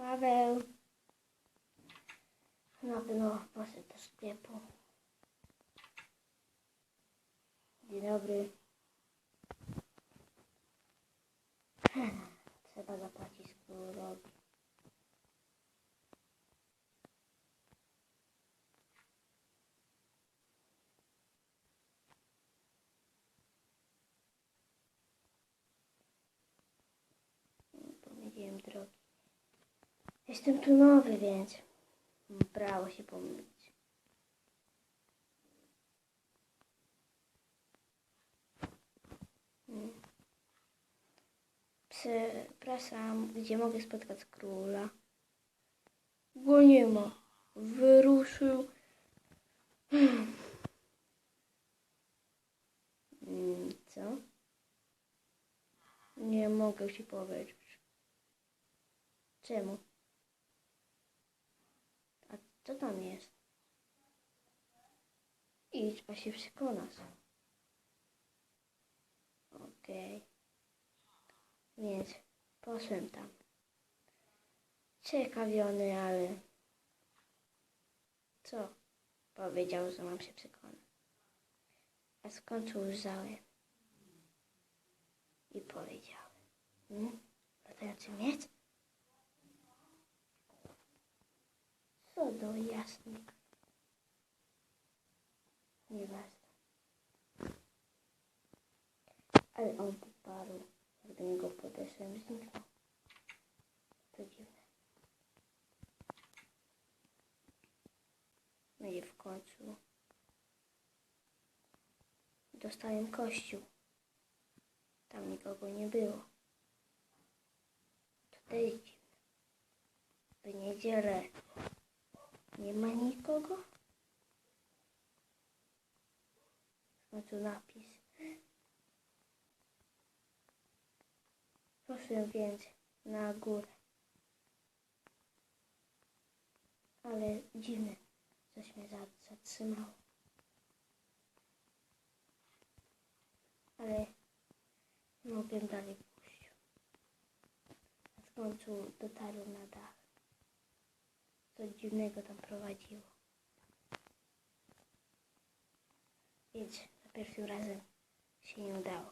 Paweł. Na pewno poszedł do sklepu. Dzień dobry. Jestem tu nowy, więc prawo się pomylić. Przepraszam, gdzie mogę spotkać króla? Go nie ma. Wyruszył. Mm, Co? Nie mogę ci powiedzieć. Czemu? A co tam jest? Idź, a się przekonasz. Okej. Więc poszłem tam. Ciekawiony, ale... Co? Powiedział, że mam się przekonać. A skąd ujrzałem? I powiedziałem. Hmm? Latający miecz? Co do jasnych. Nieważne. Ale on poparł. Jak do niego podeszłem, zniknął. To dziwne. No i w końcu dostałem kościół. Tam nikogo nie było. To też dziwne. W niedzielę nie ma nikogo? W końcu napis. Poszłem więc na górę. Ale dziwne, coś mnie za- zatrzymało. Ale mogłem dalej pójść. W końcu dotarłem na dach. Co dziwnego tam prowadziło. Więc za pierwszym razem się nie udało.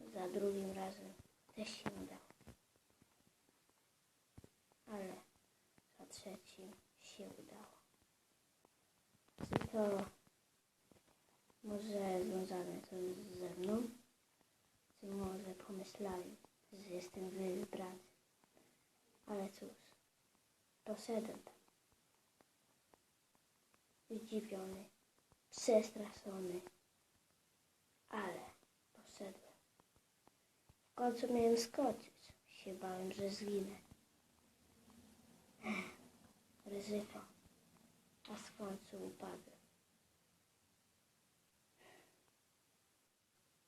Za drugim razem też się nie udało. Ale za trzecim się udało. To może związane to ze mną? Czy może pomyślałem, że jestem wybrany? Ale cóż, poszedłem tam. Zdziwiony, przestraszony, ale poszedłem. W końcu miałem skoczyć. Się bałem, że zginę. Ryzyko. A w końcu upadłem.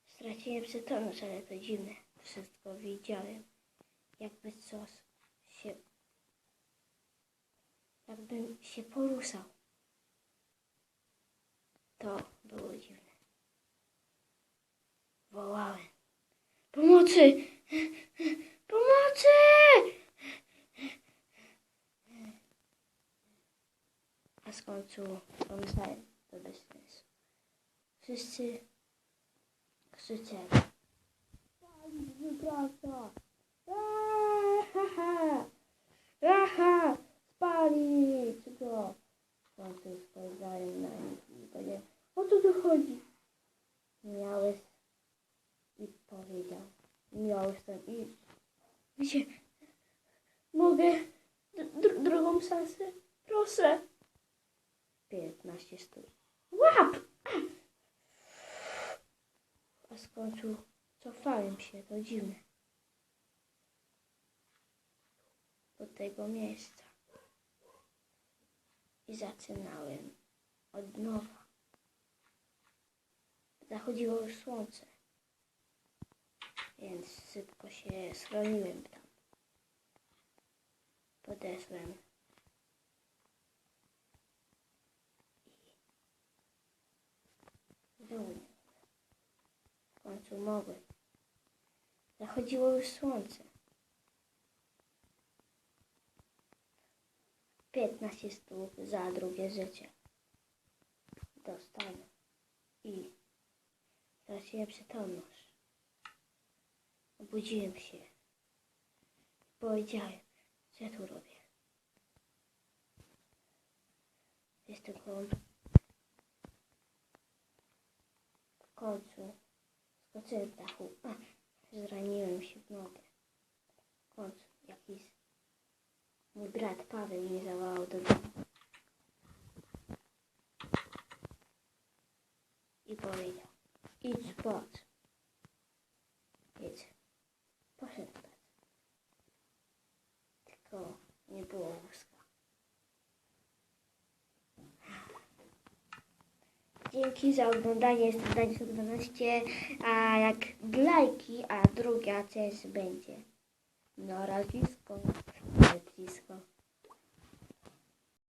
Straciłem przytomność, ale to dziwne. Wszystko widziałem. Jakby coś się... Jakbym się poruszał. To było dziwne. Wołałem. Pomocy! Pomocy! A z końcu pomyślałem, to bez sensu. Wszyscy krzyczeli. Wypraca! Aha! Aha! Spalić go! Końcu spojrzałem na nich i o co tu chodzi? Miałeś i powiedział, miałeś tam iść. Gdzie? Mogę dr- drugą szansę? Proszę. 15 stóp. Łap! A z końcu cofałem się, to dziwne. Do tego miejsca. Zaczynałem od nowa. Zachodziło już słońce, więc szybko się schroniłem tam. Podeszłem i było nie. W końcu mogłem. Zachodziło już słońce. 15 stóp za drugie życie. Dostanę. I straciłem przytomność. Obudziłem się. Powiedziałem, co ja tu robię. Jestem koło... W końcu skoczyłem z dachu. A, zraniłem się w nogę. W końcu mój brat Paweł mnie zawołał do domu. I powiedział, idź spać. Idź. Poszedł spać. Tylko nie było łóżka. Dzięki za oglądanie, jestem Daniel 12, a jak lajki, a druga część będzie. No, raz Mexico.